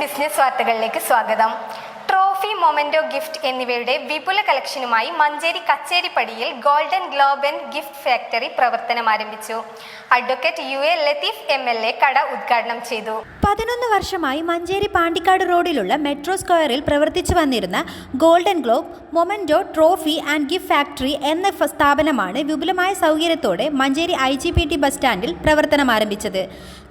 Business വാർത്തകളിലേക്ക് സ്വാഗതം. Memento gift എന്നിവയുടെ വിപുല കളക്ഷനുമായി Manjeri കച്ചേരിപ്പടിയിൽ golden globe and gift factory പ്രവർത്തനം ആരംഭിച്ചു. Advocate U A Latheef M L A കട ഉദ്ഘാടനം ചെയ്തു. പതിനൊന്ന് വർഷമായി മഞ്ചേരി പാണ്ടിക്കാട് റോഡിലുള്ള മെട്രോ സ്ക്വയറിൽ പ്രവർത്തിച്ചു വന്നിരുന്ന golden globe memento trophy and gift factory എന്ന സ്ഥാപനമാണ് വിപുലമായ സൗകര്യത്തോടെ Manjeri I G P T bus സ്റ്റാൻഡിൽ പ്രവർത്തനം ആരംഭിച്ചത്.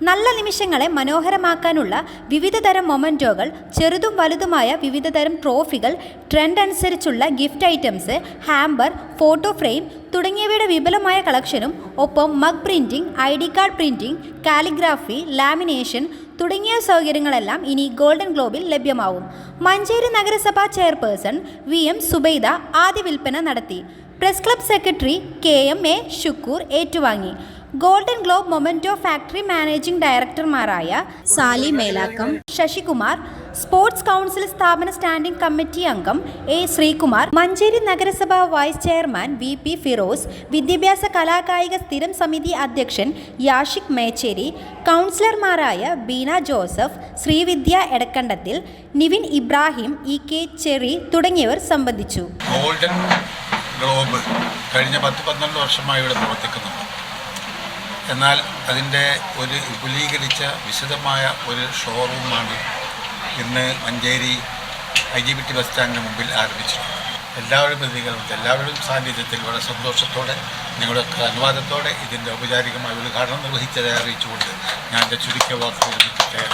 നല്ല നിമിഷങ്ങളെ മനോഹരമാക്കാനുള്ള വിവിധതരം മൊമെന്റോകൾ ചെറുതും വലുതുമായ വിവിധ തരം ട്രോഫികൾ ട്രെൻഡ് അനുസരിച്ചുള്ള gift items hamper photo frame തുടങ്ങിയവയുടെ വിപുലമായ കളക്ഷനും ഒപ്പം mug printing I D card printing calligraphy lamination തുടങ്ങിയ സൗകര്യങ്ങളെല്ലാം ഇനി ഗോൾഡൻ ഗ്ലോബിൽ ലഭ്യമാവും. മഞ്ചേരി നഗരസഭാ ചെയർപേഴ്സൺ വി എം സുബൈദ ആദ്യ വിൽപ്പന നടത്തി. Press club secretary K M A Shukkoor ഏറ്റുവാങ്ങി. Golden globe memento factory managing ഡയറക്ടർമാരായ Sali Melakkam Sasikumar sports council സ്ഥാപന സ്റ്റാൻഡിംഗ് കമ്മിറ്റി അംഗം എ ശ്രീകുമാർ മഞ്ചേരി നഗരസഭാ vice chairman V P Firoz വിദ്യാഭ്യാസ കലാകായിക സ്ഥിരം സമിതി അധ്യക്ഷൻ യാഷിക് മേച്ചേരി കൗൺസിലർമാരായ ബീന ജോസഫ് ശ്രീവിദ്യ എടക്കണ്ടത്തിൽ നിവിൻ ഇബ്രാഹിം ഇ കെ ചെറി തുടങ്ങിയവർ സംബന്ധിച്ചു. ഗോൾഡൻ ഗ്ലോബ് കഴിഞ്ഞ പത്ത് പന്ത്രണ്ട് വർഷമായി ഇവിടെ പ്രവർത്തിക്കുന്നുണ്ട്. എന്നാൽ അതിന്റെ ഒരു വിപുലീകരിച്ച വിശദമായ ഒരു ഷോറൂമാണ് ഇന്ന് Manjeri I G B T bus സ്റ്റാൻഡിന് മുമ്പിൽ ആരംഭിച്ചിട്ടുണ്ട് എല്ലാവരും പ്രതികളുണ്ട് എല്ലാവരുടെയും സാന്നിധ്യത്തിൽ വളരെ സന്തോഷത്തോടെ നിങ്ങളുടെ അനുവാദത്തോടെ ഇതിന്റെ ഔപചാരികമായ ഉദ്ഘാടനം നിർവഹിച്ചതായി അറിയിച്ചുകൊണ്ട് ഞാൻ എന്റെ ചുരുക്കിയ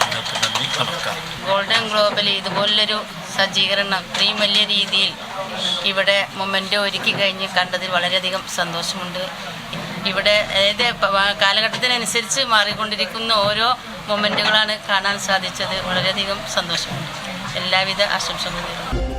നിങ്ങൾക്ക് നന്ദി. നമസ്കാരം. ഗോൾഡൻ ഗ്ലോബൽ ഇതുപോലൊരു സജ്ജീകരണം ഇത്രയും വലിയ രീതിയിൽ ഇവിടെ മൊമെന്റ് ഒരുക്കി കഴിഞ്ഞ് കണ്ടതിൽ വളരെയധികം സന്തോഷമുണ്ട്. ഇവിടെ അതായത് കാലഘട്ടത്തിനനുസരിച്ച് മാറിക്കൊണ്ടിരിക്കുന്ന ഓരോ മൊമെന്റുകളാണ് കാണാൻ സാധിച്ചത്. വളരെയധികം സന്തോഷമുണ്ട്. എല്ലാവിധ ആശംസകളും